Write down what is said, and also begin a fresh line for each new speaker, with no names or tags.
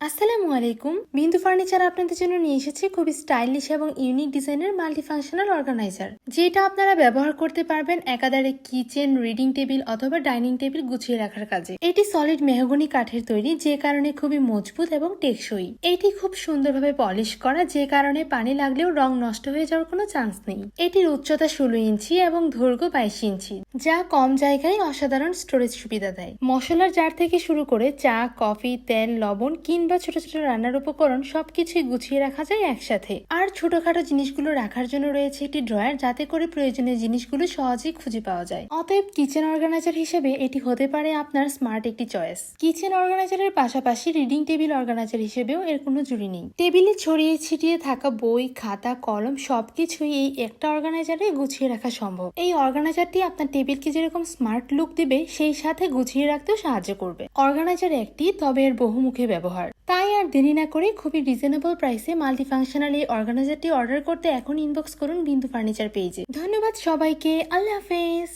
আসসালামু আলাইকুম। বিন্দু ফার্নিচার আপনাদের জন্য নিয়ে এসেছে খুবই স্টাইলিশ এবং ইউনিক ডিজাইনের মাল্টি ফাংশনাল অর্গানাইজার, যেটা আপনারা ব্যবহার করতে পারবেন একাধারে কিচেন, রিডিং টেবিল অথবা ডাইনিং টেবিল গুছিয়ে রাখার কাজে। এটি সলিড মেহগনি কাঠের তৈরি, যে কারণে খুবই মজবুত এবং টেকসই। এটি খুব সুন্দরভাবে পলিশ করা, যে কারণে পানি লাগলেও রং নষ্ট হয়ে যাওয়ার কোনো চান্স নেই। এটির উচ্চতা ষোলো ইঞ্চি এবং দৈর্ঘ্য বাইশ ইঞ্চি, যা কম জায়গায় অসাধারণ স্টোরেজ সুবিধা দেয়। মশলার জার থেকে শুরু করে চা, কফি, তেল, লবণ কিংবা ছোট ছোট রান্নার উপকরণ সবকিছুই গুছিয়ে রাখা যায় একসাথে। আর ছোটখাটো জিনিসগুলো রাখার জন্য রয়েছে একটি ড্রয়ার, যাতে করে প্রয়োজনীয় জিনিসগুলো সহজেই খুঁজে পাওয়া যায়। অতএব কিচেন অর্গানাইজার হিসেবে এটি হতে পারে আপনার স্মার্ট একটি চয়েস। কিচেন অর্গানাইজারের পাশাপাশি রিডিং টেবিল অর্গানাইজার হিসেবেও এর কোনো জুড়ি নেই। টেবিলে ছড়িয়ে ছিটিয়ে থাকা বই, খাতা, কলম সবকিছুই এই একটা অর্গানাইজারে গুছিয়ে রাখা সম্ভব। এই অর্গানাইজারটি আপনার টেবিলকে যেরকম স্মার্ট লুক দিবে, সেই সাথে গুছিয়ে রাখতেও সাহায্য করবে। অর্গানাইজার একটি, তবে এর বহুমুখী ব্যবহার। তাই আর দেরি না করে খুবই রিজনেবল প্রাইসে মাল্টি ফাংশনাল এই অর্গানাইজারটি অর্ডার করতে এখন ইনবক্স করুন বিন্দু ফার্নিচার পেজে ধন্যবাদ সবাইকে, আল্লাহ হাফেজ।